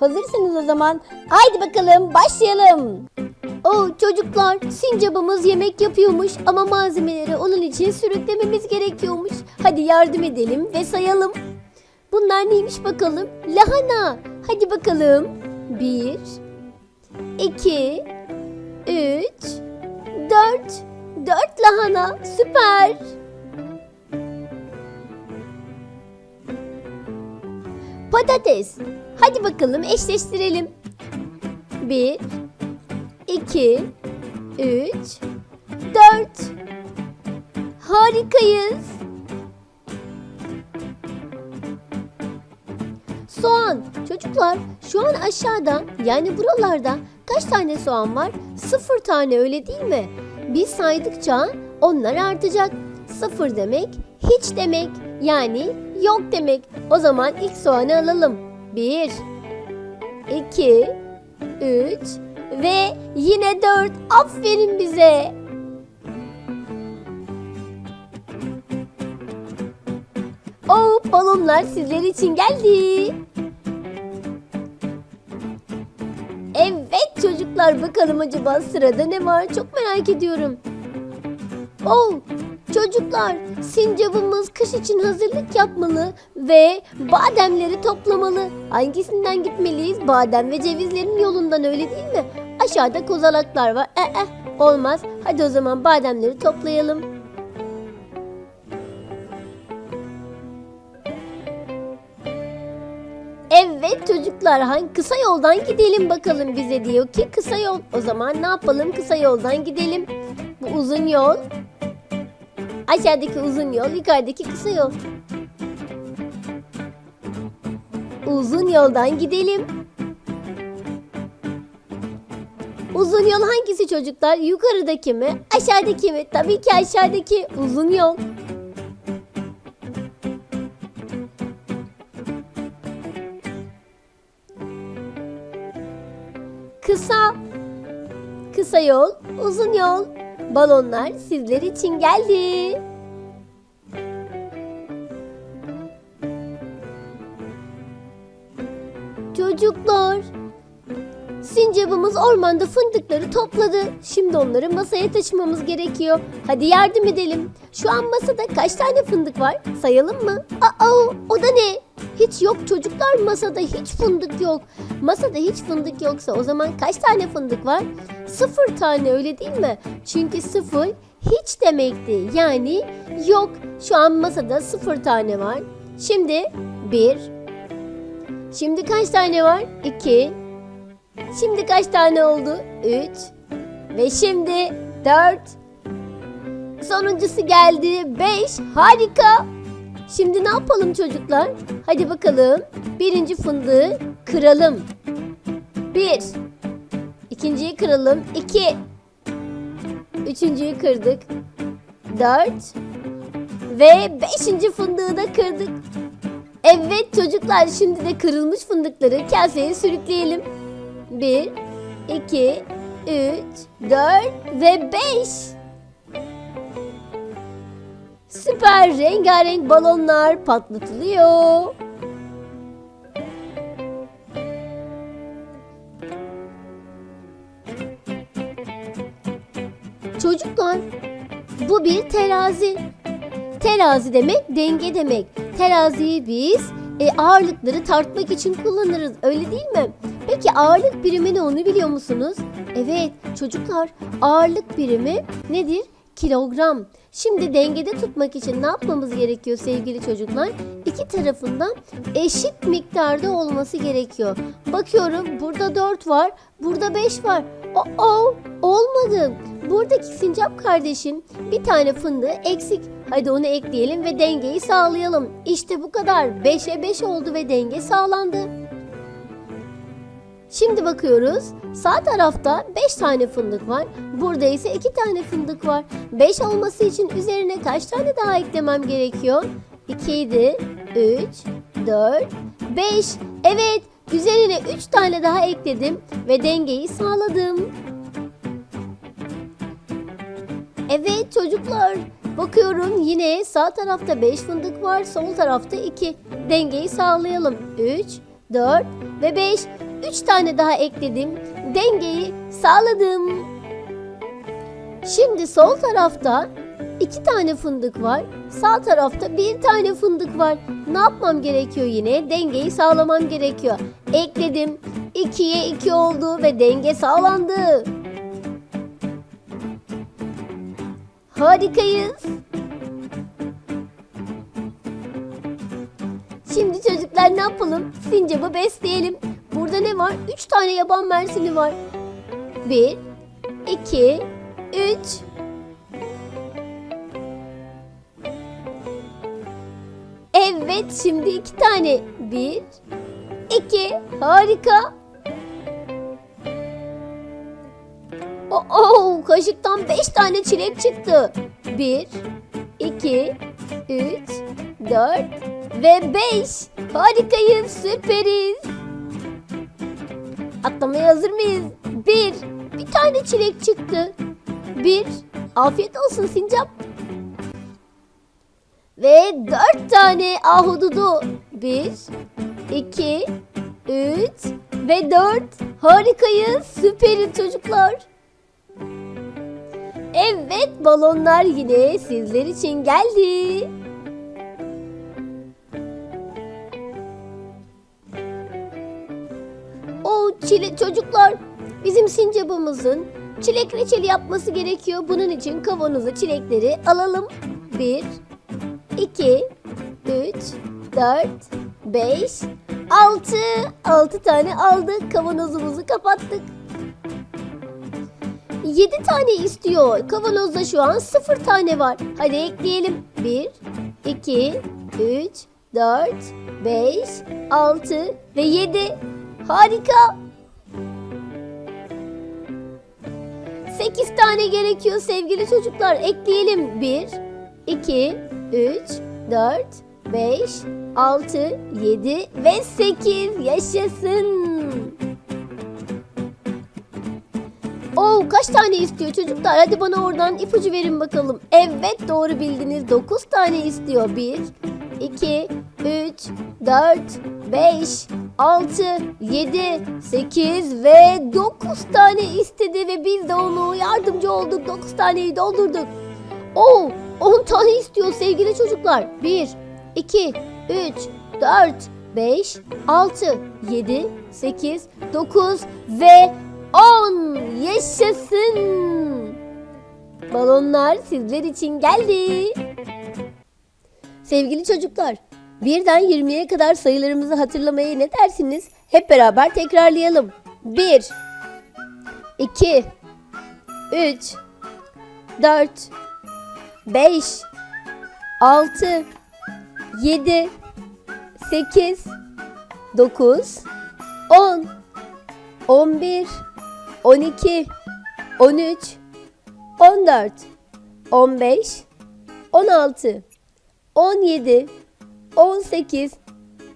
Hazırsınız o zaman. Haydi bakalım başlayalım. Oo çocuklar sincabımız yemek yapıyormuş ama malzemeleri onun için sürüklememiz gerekiyormuş. Hadi yardım edelim ve sayalım. Bunlar neymiş bakalım? Lahana. Hadi bakalım. Bir, iki, üç, dört. Dört lahana. Süper. Patates. Hadi bakalım eşleştirelim. Bir, iki, üç, dört. Harikayız. Soğan. Çocuklar şu an aşağıda yani buralarda kaç tane soğan var? Sıfır tane öyle değil mi? Biz saydıkça onlar artacak. Sıfır demek hiç demek. Yani yok demek. O zaman ilk soğanı alalım. Bir, iki, üç ve yine dört. Aferin bize. O balonlar sizler için geldi. Evet çocuklar bakalım acaba sırada ne var çok merak ediyorum. Oh çocuklar sincabımız kış için hazırlık yapmalı ve bademleri toplamalı. Hangisinden gitmeliyiz? Badem ve cevizlerin yolundan öyle değil mi? Aşağıda kozalaklar var. Eh eh olmaz. Hadi o zaman bademleri toplayalım. Evet çocuklar hangi kısa yoldan gidelim bakalım bize diyor ki kısa yol. O zaman ne yapalım kısa yoldan gidelim. Bu uzun yol. Aşağıdaki uzun yol, yukarıdaki kısa yol. Uzun yoldan gidelim. Uzun yol hangisi çocuklar? Yukarıdaki mi? Aşağıdaki mi? Tabii ki aşağıdaki uzun yol. Kısa. Kısa yol, uzun yol. Balonlar sizler için geldi. Çocuklar. Sincabımız ormanda fındıkları topladı. Şimdi onları masaya taşımamız gerekiyor. Hadi yardım edelim. Şu an masada kaç tane fındık var? Sayalım mı? Aa, o da ne? Hiç yok çocuklar masada hiç fındık yok. Masada hiç fındık yoksa o zaman kaç tane fındık var? Sıfır tane öyle değil mi? Çünkü sıfır hiç demekti. Yani yok. Şu an masada sıfır tane var. Şimdi bir. Şimdi kaç tane var? İki. Şimdi kaç tane oldu? Üç. Ve şimdi dört. Sonuncusu geldi. Beş. Harika. Şimdi ne yapalım çocuklar? Hadi bakalım. Birinci fındığı kıralım. Bir. İkinciyi kıralım. İki. Üçüncüyü kırdık. Dört. Ve beşinci fındığı da kırdık. Evet çocuklar şimdi de kırılmış fındıkları kaseye sürükleyelim. Bir, iki, üç, dört ve beş. Süper rengarenk balonlar patlatılıyor. Çocuklar, bu bir terazi. Terazi demek denge demek. Teraziyi biz e, ağırlıkları tartmak için kullanırız. Öyle değil mi? Peki ağırlık birimi ne onu biliyor musunuz? Evet çocuklar ağırlık birimi nedir? Kilogram. Şimdi dengede tutmak için ne yapmamız gerekiyor sevgili çocuklar? İki tarafından eşit miktarda olması gerekiyor. Bakıyorum burada 4 var, burada 5 var. Oo, olmadı. Buradaki sincap kardeşin bir tane fındığı eksik. Hadi onu ekleyelim ve dengeyi sağlayalım. İşte bu kadar. 5'e 5 oldu ve denge sağlandı. Şimdi bakıyoruz. Sağ tarafta 5 tane fındık var. Burada ise 2 tane fındık var. 5 olması için üzerine kaç tane daha eklemem gerekiyor? 2 idi. 3, 4, 5. Evet üzerine 3 tane daha ekledim ve dengeyi sağladım. Evet çocuklar bakıyorum yine sağ tarafta 5 fındık var sol tarafta 2. Dengeyi sağlayalım. 3, 4 ve 5. 3 tane daha ekledim. Dengeyi sağladım. Şimdi sol tarafta iki tane fındık var. Sağ tarafta bir tane fındık var. Ne yapmam gerekiyor yine? Dengeyi sağlamam gerekiyor. Ekledim. 2'ye 2 oldu ve denge sağlandı. Harikayız. Şimdi çocuklar ne yapalım? Sincap'ı besleyelim. Burada ne var? 3 tane yaban mersini var. 1, 2, 3. Evet şimdi iki tane. Bir, iki. Harika. Oo, kaşıktan beş tane çilek çıktı. Bir, iki, üç, dört ve beş. Harikayız, süperiz. Atlamaya hazır mıyız? Bir, bir tane çilek çıktı. Bir, afiyet olsun sincap. Ve dört tane ahududu. Bir, iki, üç ve dört. Harikayız, süperiz çocuklar. Evet, balonlar yine sizler için geldi. Çile çocuklar bizim sincabımızın çilek reçeli yapması gerekiyor. Bunun için kavanoza çilekleri alalım. 1 2 3 4 5 6 6 tane aldık. Kavanozumuzu kapattık. 7 tane istiyor. Kavanozda şu an 0 tane var. Hadi ekleyelim. 1 2 3 4 5 6 ve 7. Harika. 8 tane gerekiyor sevgili çocuklar. Ekleyelim. 1, 2, 3, 4, 5, 6, 7 ve 8. Yaşasın. Oo, kaç tane istiyor çocuklar? Hadi bana oradan ipucu verin bakalım. Evet doğru bildiniz. 9 tane istiyor. 1, 2, 3, 4, 5, 6, 7, 8 ve 9 tane istedi ve biz de onu yardımcı olduk. 9 taneyi doldurduk. Oo, 10 tane istiyor sevgili çocuklar. 1, 2, 3, 4, 5, 6, 7, 8, 9 ve 10. Yaşasın. Balonlar sizler için geldi. Sevgili çocuklar, birden 20'ye kadar sayılarımızı hatırlamaya ne dersiniz? Hep beraber tekrarlayalım. 1 2 3 4 5 6 7 8 9 10 11 12 13 14 15 16 17 18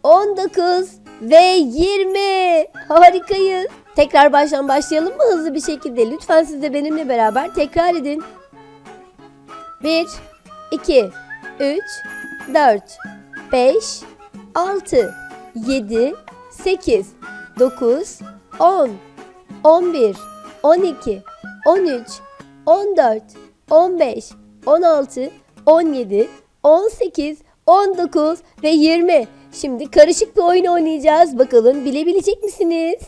19 ve 20. Harikayız. Tekrar baştan başlayalım mı hızlı bir şekilde? Lütfen siz de benimle beraber tekrar edin. 1 2 3 4 5 6 7 8 9 10 11 12 13 14 15 16 17 18 19 ve 20. Şimdi karışık bir oyun oynayacağız. Bakalım bilebilecek misiniz?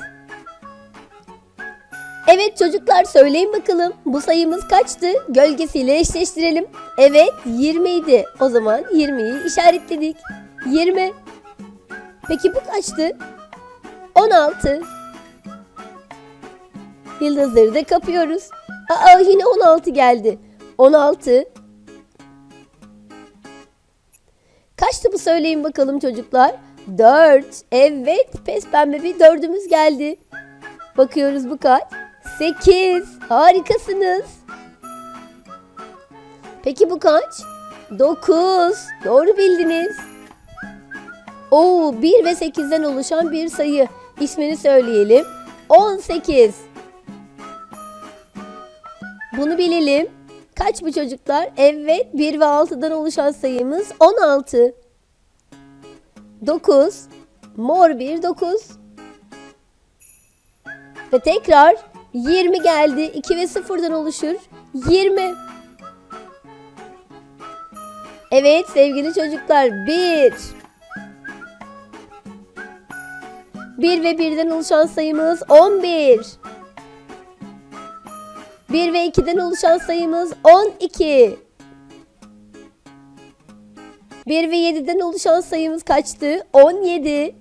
Evet çocuklar söyleyin bakalım. Bu sayımız kaçtı? Gölgesiyle eşleştirelim. Evet 20 idi. O zaman 20'yi işaretledik. 20. Peki bu kaçtı? 16. Yıldızları da kapıyoruz. Aa yine 16 geldi. 16. Kaçtı bu söyleyin bakalım çocuklar? 4. Evet pes pembe bir dördümüz geldi. Bakıyoruz bu kaç? 8. Harikasınız. Peki bu kaç? 9. Doğru bildiniz. Oo 1 ve 8'den oluşan bir sayı. İsmini söyleyelim. 18. Bunu bilelim. Kaç bu çocuklar? Evet 1 ve 6'dan oluşan sayımız 16. 9. Mor bir 9. Ve tekrar 20 geldi. 2 ve 0'dan oluşur. 20. Evet sevgili çocuklar 1. 1 ve 1'den oluşan sayımız 11. 1 ve 2'den oluşan sayımız 12. 1 ve 7'den oluşan sayımız kaçtı? 17.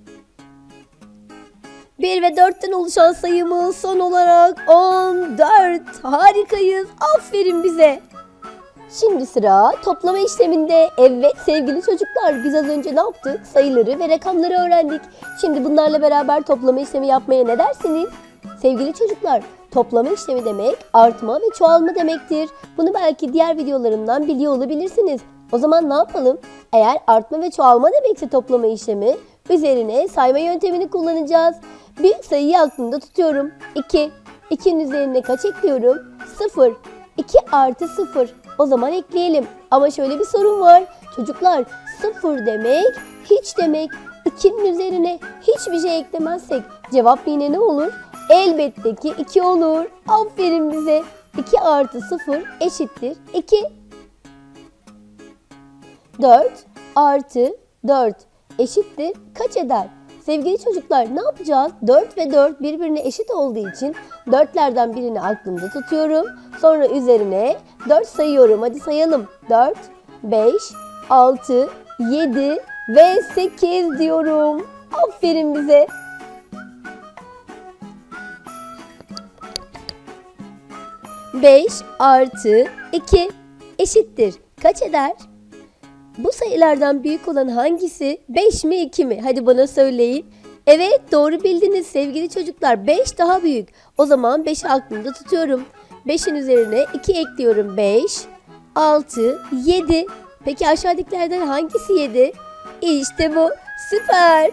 1 ve 4'ten oluşan sayımız son olarak 14. Harikayız. Aferin bize. Şimdi sıra toplama işleminde. Evet sevgili çocuklar biz az önce ne yaptık? Sayıları ve rakamları öğrendik. Şimdi bunlarla beraber toplama işlemi yapmaya ne dersiniz? Sevgili çocuklar toplama işlemi demek artma ve çoğalma demektir. Bunu belki diğer videolarımdan biliyor olabilirsiniz. O zaman ne yapalım? Eğer artma ve çoğalma demekse toplama işlemi üzerine sayma yöntemini kullanacağız. Bir sayıyı aklımda tutuyorum. 2. 2'nin üzerine kaç ekliyorum? 0. 2 artı 0. O zaman ekleyelim. Ama şöyle bir sorun var. Çocuklar 0 demek hiç demek. 2'nin üzerine hiçbir şey eklemezsek cevap yine ne olur? Elbette ki 2 olur. Aferin bize. 2 artı 0 eşittir 2. 4 artı 4 eşittir kaç eder? Sevgili çocuklar ne yapacağız? 4 ve 4 birbirine eşit olduğu için 4'lerden birini aklımda tutuyorum. Sonra üzerine 4 sayıyorum. Hadi sayalım. 4, 5, 6, 7 ve 8 diyorum. Aferin bize. Beş artı 2 eşittir. Kaç eder? Bu sayılardan büyük olan hangisi? 5 mi 2 mi? Hadi bana söyleyin. Evet doğru bildiniz sevgili çocuklar. 5 daha büyük. O zaman 5'i aklımda tutuyorum. 5'in üzerine 2 ekliyorum. 5, 6, 7. Peki aşağıdakilerden hangisi 7? İşte bu. Süper.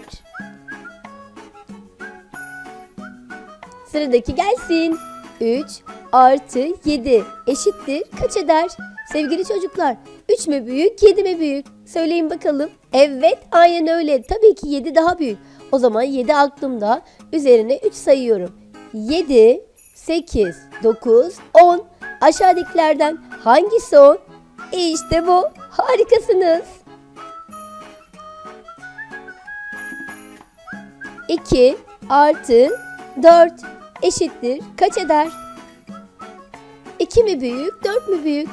Sıradaki gelsin. 3 artı 7 eşittir. Kaç eder? Sevgili çocuklar 3 mü büyük 7 mi büyük? Söyleyin bakalım. Evet aynen öyle. Tabii ki 7 daha büyük. O zaman 7 aklımda. Üzerine 3 sayıyorum. 7, 8, 9, 10. Aşağıdakilerden hangisi 10? İşte bu. Harikasınız. 2 artı 4 eşittir. Kaç eder? 2 mi büyük, 4 mü büyük?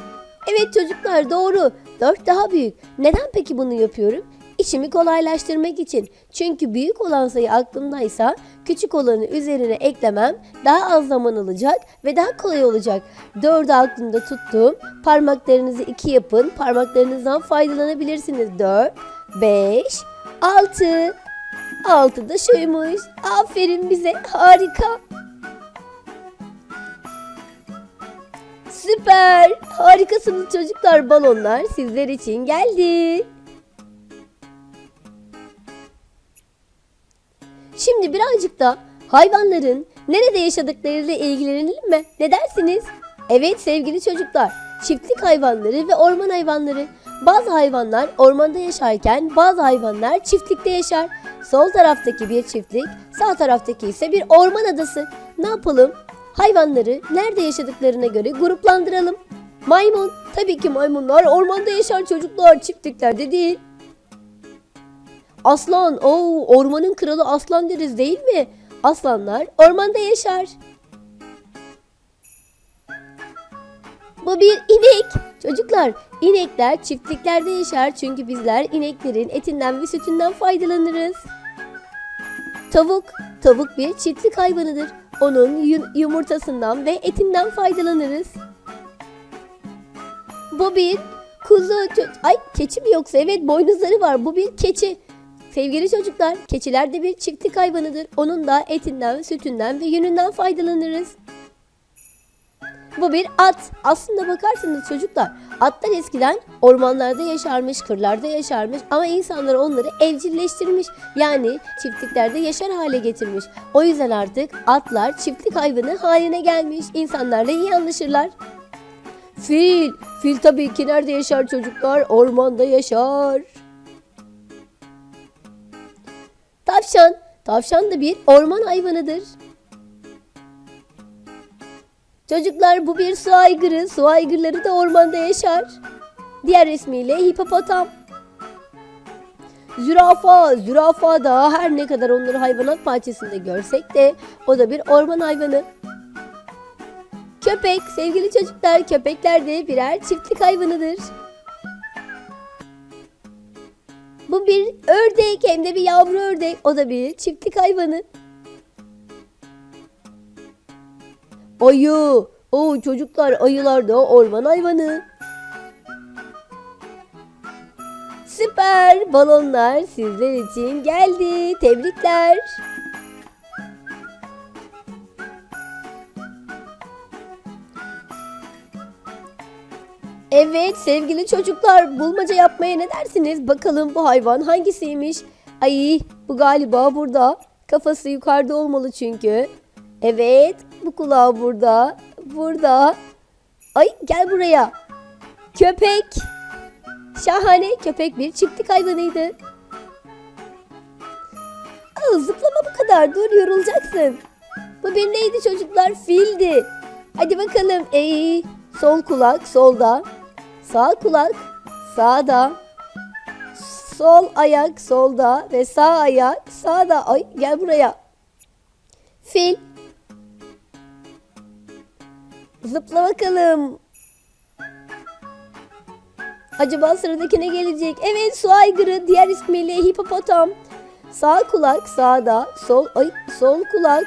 Evet çocuklar doğru. 4 daha büyük. Neden peki bunu yapıyorum? İşimi kolaylaştırmak için. Çünkü büyük olan sayı aklımdaysa küçük olanı üzerine eklemem daha az zaman alacak ve daha kolay olacak. 4'ü aklımda tuttum. Parmaklarınızı 2 yapın. Parmaklarınızdan faydalanabilirsiniz. 4, 5, 6. 6 da şuymuş. Aferin bize. Harika. Süper. Harikasınız çocuklar. Balonlar sizler için geldi. Şimdi birazcık da hayvanların nerede yaşadıklarıyla ilgilenelim mi? Ne dersiniz? Evet sevgili çocuklar. Çiftlik hayvanları ve orman hayvanları. Bazı hayvanlar ormanda yaşarken bazı hayvanlar çiftlikte yaşar. Sol taraftaki bir çiftlik, sağ taraftaki ise bir orman adası. Ne yapalım? Hayvanları nerede yaşadıklarına göre gruplandıralım. Maymun, tabii ki maymunlar ormanda yaşar çocuklar, çiftliklerde değil. Aslan, o ormanın kralı aslan deriz değil mi? Aslanlar ormanda yaşar. Bu bir inek. Çocuklar, inekler çiftliklerde yaşar çünkü bizler ineklerin etinden ve sütünden faydalanırız. Tavuk, tavuk bir çiftlik hayvanıdır. Onun yu- yumurtasından ve etinden faydalanırız. Bu bir kuzu, ay keçi mi yoksa evet boynuzları var. Bu bir keçi. Sevgili çocuklar, keçiler de bir çiftlik hayvanıdır. Onun da etinden, sütünden ve yününden faydalanırız. Bu bir at. Aslında bakarsanız çocuklar atlar eskiden ormanlarda yaşarmış, kırlarda yaşarmış ama insanlar onları evcilleştirmiş. Yani çiftliklerde yaşar hale getirmiş. O yüzden artık atlar çiftlik hayvanı haline gelmiş. İnsanlarla iyi anlaşırlar. Fil. Fil tabii ki nerede yaşar çocuklar? Ormanda yaşar. Tavşan. Tavşan da bir orman hayvanıdır. Çocuklar bu bir su aygırı. Su aygırları da ormanda yaşar. Diğer ismiyle hipopotam. Zürafa, zürafa da her ne kadar onları hayvanat bahçesinde görsek de o da bir orman hayvanı. Köpek, sevgili çocuklar, köpekler de birer çiftlik hayvanıdır. Bu bir ördek, hem de bir yavru ördek. O da bir çiftlik hayvanı. Ayı. O çocuklar ayılar da orman hayvanı. Süper balonlar sizler için geldi. Tebrikler. Evet sevgili çocuklar bulmaca yapmaya ne dersiniz? Bakalım bu hayvan hangisiymiş? Ay bu galiba burada. Kafası yukarıda olmalı çünkü. Evet bu kulağı burada. Burada. Ay gel buraya. Köpek. Şahane köpek bir çiftlik hayvanıydı. Aa, zıplama bu kadar dur yorulacaksın. Bu bir neydi çocuklar? Fildi. Hadi bakalım. Ey, sol kulak solda. Sağ kulak sağda. Sol ayak solda ve sağ ayak sağda. Ay gel buraya. Fil. Zıpla bakalım. Acaba sıradaki ne gelecek? Evet su aygırı diğer ismiyle hipopotam. Sağ kulak sağda, sol ay sol kulak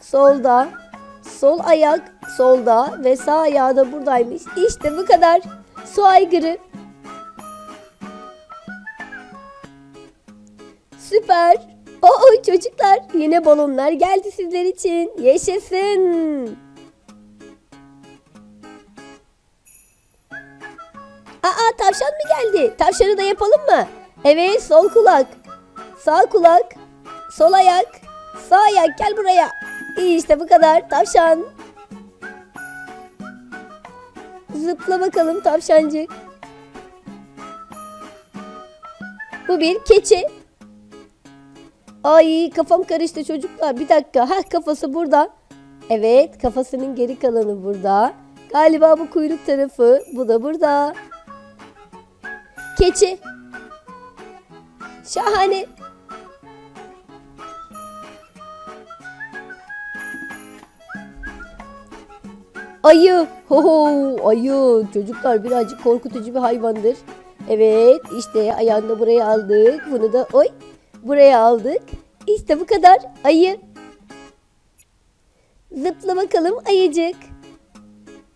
solda, sol ayak solda ve sağ ayağı da buradaymış. İşte bu kadar. Su aygırı. Süper. Oo çocuklar yine balonlar geldi sizler için. Yaşasın. Aa tavşan mı geldi? Tavşanı da yapalım mı? Evet sol kulak. Sağ kulak. Sol ayak. Sağ ayak gel buraya. İşte bu kadar tavşan. Zıpla bakalım tavşancık. Bu bir keçi. Ay kafam karıştı çocuklar. Bir dakika. Ha kafası burada. Evet kafasının geri kalanı burada. Galiba bu kuyruk tarafı. Bu da burada. Keçi. Şahane. Ayı. Ho ho ayı. Çocuklar birazcık korkutucu bir hayvandır. Evet işte ayağını da buraya aldık. Bunu da oy buraya aldık. İşte bu kadar ayı. Zıpla bakalım ayıcık.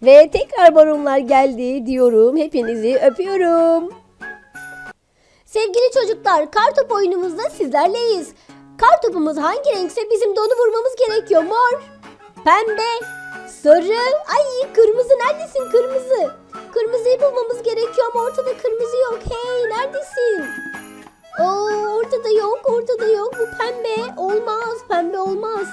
Ve tekrar baronlar geldi diyorum. Hepinizi öpüyorum. Sevgili çocuklar, kartop oyunumuzda sizlerleyiz. Kartopumuz hangi renkse bizim de onu vurmamız gerekiyor. Mor, pembe, sarı, ay kırmızı neredesin kırmızı? Kırmızıyı bulmamız gerekiyor ama ortada kırmızı yok. Hey neredesin? Oo, ortada yok, ortada yok. Bu pembe. Olmaz, pembe olmaz.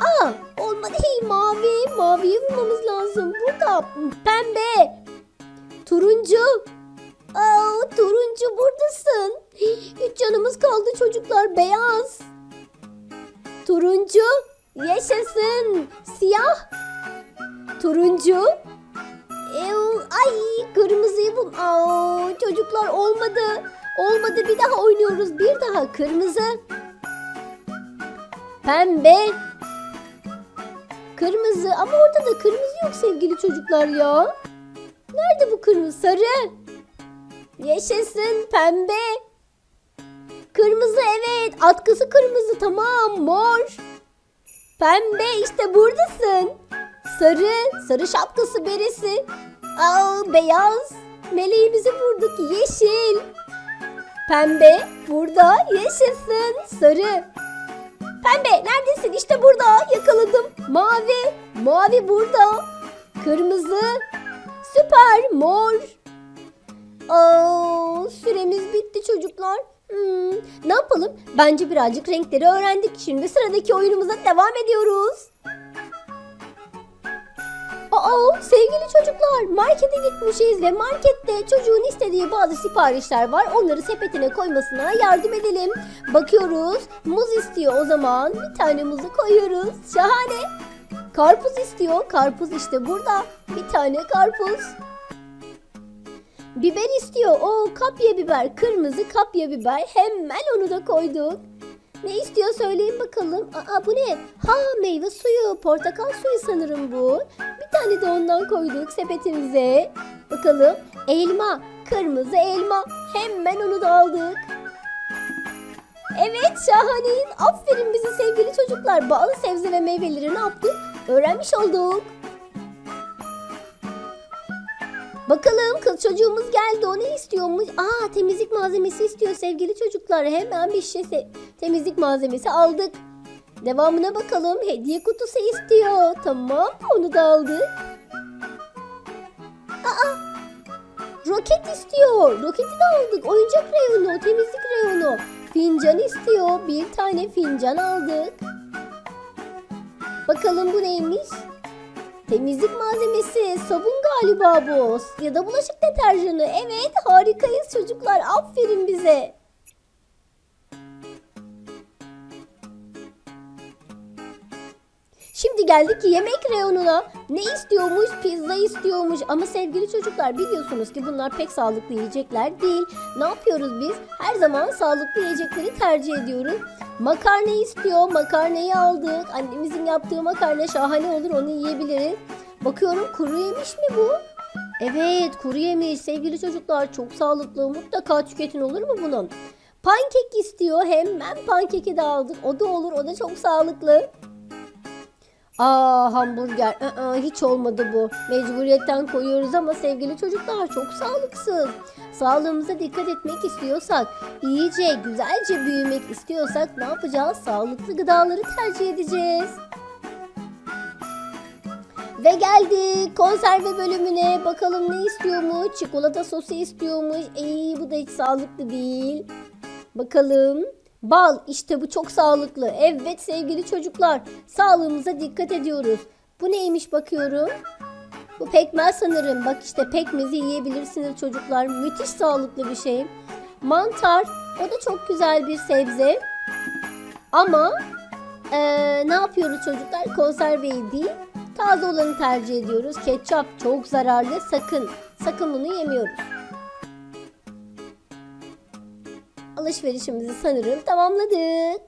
Aa, olmadı. Hey mavi, maviyi bulmamız lazım. Burada pembe, turuncu, Aa, turuncu buradasın. Üç canımız kaldı çocuklar. Beyaz. Turuncu. Yaşasın. Siyah. Turuncu. Ew, ay kırmızıyı bul. Aa, çocuklar olmadı. Olmadı bir daha oynuyoruz. Bir daha kırmızı. Pembe. Kırmızı ama orada da kırmızı yok sevgili çocuklar ya. Nerede bu kırmızı? Sarı. Yaşasın pembe. Kırmızı evet. Atkısı kırmızı tamam. Mor. Pembe işte buradasın. Sarı. Sarı şapkası beresi. Aa, beyaz. Meleğimizi vurduk. Yeşil. Pembe. Burada. Yaşasın. Sarı. Pembe neredesin? İşte burada. Yakaladım. Mavi. Mavi burada. Kırmızı. Süper. Mor. Aa, süremiz bitti çocuklar. Hmm, ne yapalım? Bence birazcık renkleri öğrendik. Şimdi sıradaki oyunumuza devam ediyoruz. Aa, sevgili çocuklar markete gitmişiz ve markette çocuğun istediği bazı siparişler var. Onları sepetine koymasına yardım edelim. Bakıyoruz. Muz istiyor o zaman. Bir tane muzu koyuyoruz. Şahane. Karpuz istiyor. Karpuz işte burada. Bir tane karpuz. Biber istiyor. O kapya biber. Kırmızı kapya biber. Hemen onu da koyduk. Ne istiyor söyleyin bakalım. Aa bu ne? Ha meyve suyu. Portakal suyu sanırım bu. Bir tane de ondan koyduk sepetimize. Bakalım. Elma. Kırmızı elma. Hemen onu da aldık. Evet şahaneyiz. Aferin bizi sevgili çocuklar. Bazı sebze ve meyveleri ne yaptık? Öğrenmiş olduk. Bakalım kız çocuğumuz geldi. O ne istiyormuş? Aa temizlik malzemesi istiyor sevgili çocuklar. Hemen bir şişe temizlik malzemesi aldık. Devamına bakalım. Hediye kutusu istiyor. Tamam onu da aldık. Aa roket istiyor. Roketi de aldık. Oyuncak reyonu, temizlik reyonu. Fincan istiyor. Bir tane fincan aldık. Bakalım bu neymiş? Temizlik malzemesi, sabun galiba bu. Ya da bulaşık deterjanı. Evet, harikayız çocuklar. Aferin bize. Şimdi geldik yemek reyonuna. Ne istiyormuş? Pizza istiyormuş. Ama sevgili çocuklar biliyorsunuz ki bunlar pek sağlıklı yiyecekler değil. Ne yapıyoruz biz? Her zaman sağlıklı yiyecekleri tercih ediyoruz. Makarna istiyor. Makarnayı aldık. Annemizin yaptığı makarna şahane olur. Onu yiyebiliriz. Bakıyorum kuru yemiş mi bu? Evet kuru yemiş sevgili çocuklar çok sağlıklı mutlaka tüketin olur mu bunun? Pankek istiyor hemen pankeki de aldık o da olur o da çok sağlıklı. Aa hamburger ı-ı, hiç olmadı bu mecburiyetten koyuyoruz ama sevgili çocuklar çok sağlıksız. Sağlığımıza dikkat etmek istiyorsak iyice güzelce büyümek istiyorsak ne yapacağız? Sağlıklı gıdaları tercih edeceğiz. Ve geldik konserve bölümüne. Bakalım ne istiyormuş? Çikolata sosu istiyormuş. Ey bu da hiç sağlıklı değil. Bakalım. Bal işte bu çok sağlıklı. Evet sevgili çocuklar sağlığımıza dikkat ediyoruz. Bu neymiş bakıyorum. Bu pekmez sanırım. Bak işte pekmezi yiyebilirsiniz çocuklar. Müthiş sağlıklı bir şey. Mantar o da çok güzel bir sebze. Ama eee, ne yapıyoruz çocuklar? Konserveyi değil Taze olanı tercih ediyoruz. Ketçap çok zararlı. Sakın, sakın bunu yemiyoruz. Alışverişimizi sanırım tamamladık.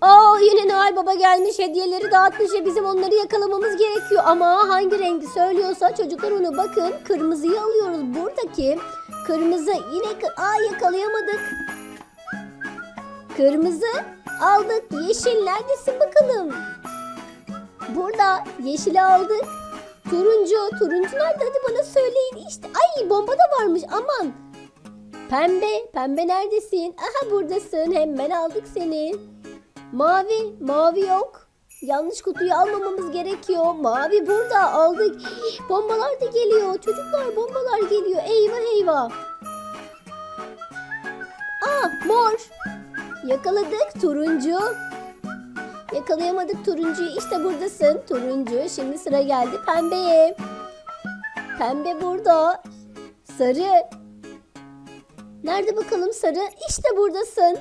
Aa yine Noel Baba gelmiş hediyeleri dağıtmış ve bizim onları yakalamamız gerekiyor. Ama hangi rengi söylüyorsa çocuklar onu bakın kırmızıyı alıyoruz. Buradaki kırmızı yine aa yakalayamadık. Kırmızı aldık. Yeşil neredesin bakalım? Burada yeşili aldık. Turuncu, turuncu nerede? Hadi bana söyleyin. İşte ay bomba da varmış aman. Pembe, pembe neredesin? Aha buradasın. Hemen aldık seni. Mavi, mavi yok. Yanlış kutuyu almamamız gerekiyor. Mavi burada aldık. Bombalar da geliyor. Çocuklar bombalar geliyor. Eyvah eyvah. Aa mor. Yakaladık turuncu. Yakalayamadık turuncuyu. İşte buradasın turuncu. Şimdi sıra geldi pembeye. Pembe burada. Sarı. Nerede bakalım sarı? İşte buradasın.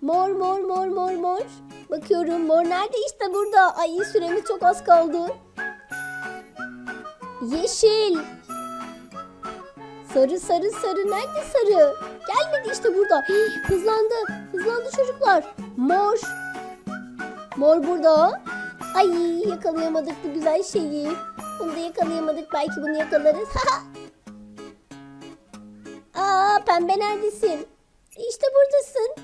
Mor mor mor mor mor. Bakıyorum mor nerede? İşte burada. Ay süremiz çok az kaldı. Yeşil. Sarı sarı sarı nerede sarı? Gelmedi işte burada. Hızlandı. Hızlandı çocuklar. Mor. Mor burada. Ay yakalayamadık bu güzel şeyi. Bunu da yakalayamadık. Belki bunu yakalarız. Aa pembe neredesin? İşte buradasın.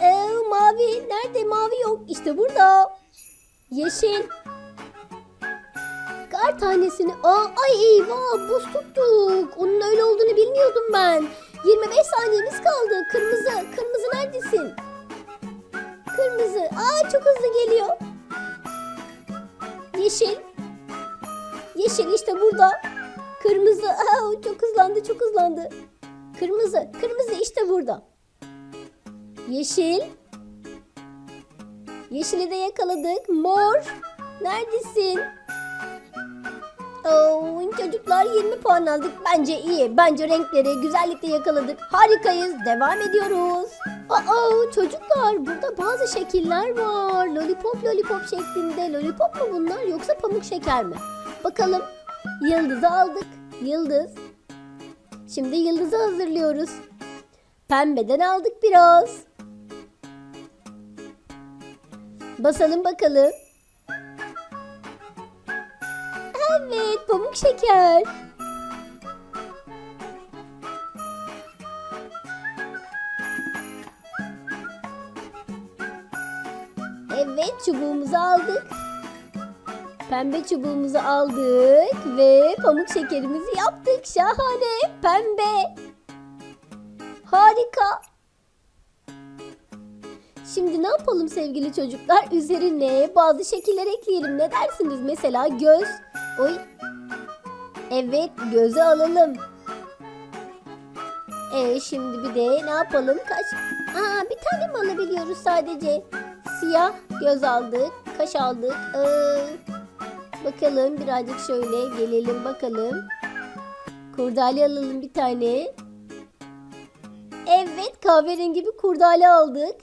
Ee, mavi nerede? Mavi yok. İşte burada. Yeşil. Kar tanesini. Aa, ay eyvah buz tuttuk. Onun öyle olduğunu bilmiyordum ben. 25 saniyemiz kaldı. Kırmızı. Kırmızı neredesin? Kırmızı. Aa çok hızlı geliyor. Yeşil. Yeşil işte burada. Kırmızı. Aa, çok hızlandı çok hızlandı. Kırmızı. Kırmızı işte burada. Yeşil. Yeşili de yakaladık. Mor. Neredesin? Oo, çocuklar 20 puan aldık. Bence iyi. Bence renkleri güzellikle yakaladık. Harikayız. Devam ediyoruz. Aa, çocuklar burada bazı şekiller var. Lollipop lollipop şeklinde. Lollipop mu bunlar yoksa pamuk şeker mi? Bakalım. Yıldızı aldık. Yıldız. Şimdi yıldızı hazırlıyoruz. Pembeden aldık biraz. Basalım bakalım. Evet, pamuk şeker. Evet, çubuğumuzu aldık. Pembe çubuğumuzu aldık ve pamuk şekerimizi yaptık. Şahane, pembe. Harika. Şimdi ne yapalım sevgili çocuklar? Üzerine bazı şekiller ekleyelim. Ne dersiniz? Mesela göz. Oy. Evet, gözü alalım. E şimdi bir de ne yapalım? Kaş. Aa, bir tane mi alabiliyoruz sadece? Siyah göz aldık, kaş aldık. Ee, bakalım birazcık şöyle gelelim bakalım. Kurdale alalım bir tane. Evet, kahverengi bir kurdale aldık.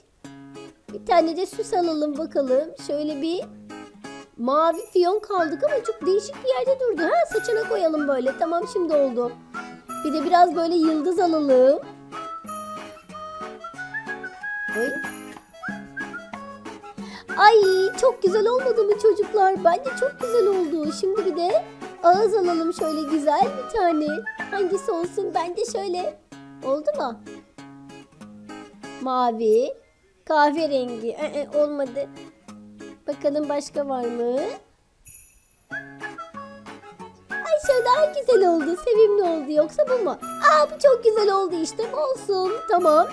Bir tane de süs alalım bakalım. Şöyle bir mavi fiyon kaldık ama çok değişik bir yerde durdu. Ha saçına koyalım böyle. Tamam şimdi oldu. Bir de biraz böyle yıldız alalım. Oy. Ay çok güzel olmadı mı çocuklar? Bence çok güzel oldu. Şimdi bir de ağız alalım şöyle güzel bir tane. Hangisi olsun? Bence şöyle. Oldu mu? Mavi. Kahverengi. Ee, olmadı. Bakalım başka var mı? Ay şöyle daha güzel oldu. Sevimli oldu. Yoksa bu mu? Aa bu çok güzel oldu işte. Olsun. Tamam.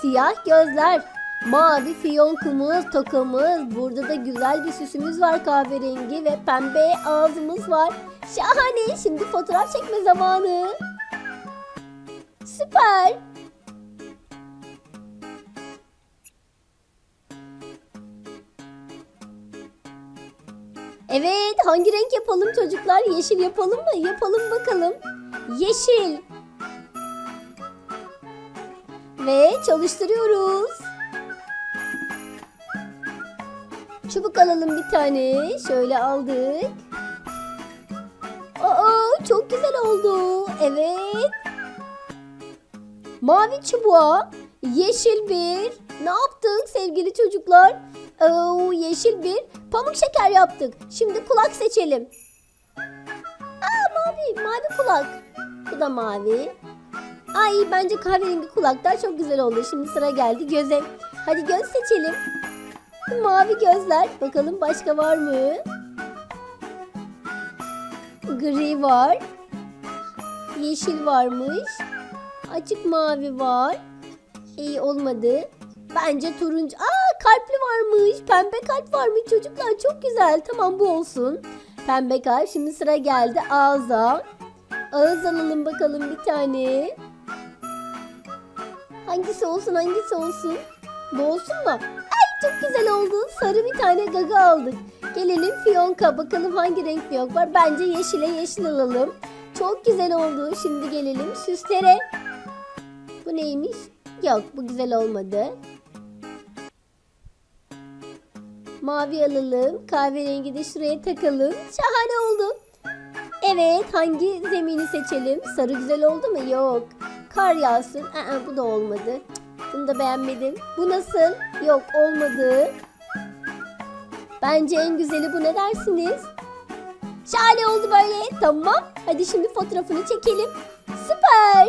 Siyah gözler. Mavi fiyonkumuz, tokamız. Burada da güzel bir süsümüz var kahverengi ve pembe ağzımız var. Şahane. Şimdi fotoğraf çekme zamanı. Süper. Evet, hangi renk yapalım çocuklar? Yeşil yapalım mı? Yapalım bakalım. Yeşil. Ve çalıştırıyoruz. Çubuk alalım bir tane. Şöyle aldık. Aa, çok güzel oldu. Evet. Mavi çubuğa yeşil bir ne yaptık sevgili çocuklar? Oo, yeşil bir pamuk şeker yaptık. Şimdi kulak seçelim. Aa mavi, mavi kulak. Bu da mavi. Ay bence kahverengi kulaklar çok güzel oldu. Şimdi sıra geldi göze. Hadi göz seçelim. Mavi gözler. Bakalım başka var mı? Gri var. Yeşil varmış. Açık mavi var. İyi olmadı. Bence turuncu. Aa kalpli varmış. Pembe kalp varmış çocuklar. Çok güzel. Tamam bu olsun. Pembe kalp. Şimdi sıra geldi ağza. Ağız alalım bakalım bir tane. Hangisi olsun hangisi olsun? Bu olsun mu? Ay çok güzel oldu. Sarı bir tane gaga aldık. Gelelim fiyonka. Bakalım hangi renk fiyonk var. Bence yeşile yeşil alalım. Çok güzel oldu. Şimdi gelelim süslere. Bu neymiş? Yok bu güzel olmadı. Mavi alalım. Kahverengi de şuraya takalım. Şahane oldu. Evet hangi zemini seçelim? Sarı güzel oldu mu? Yok. Kar yağsın. Aa, bu da olmadı. Bunu da beğenmedim. Bu nasıl? Yok olmadı. Bence en güzeli bu ne dersiniz? Şahane oldu böyle. Tamam. Hadi şimdi fotoğrafını çekelim. Süper.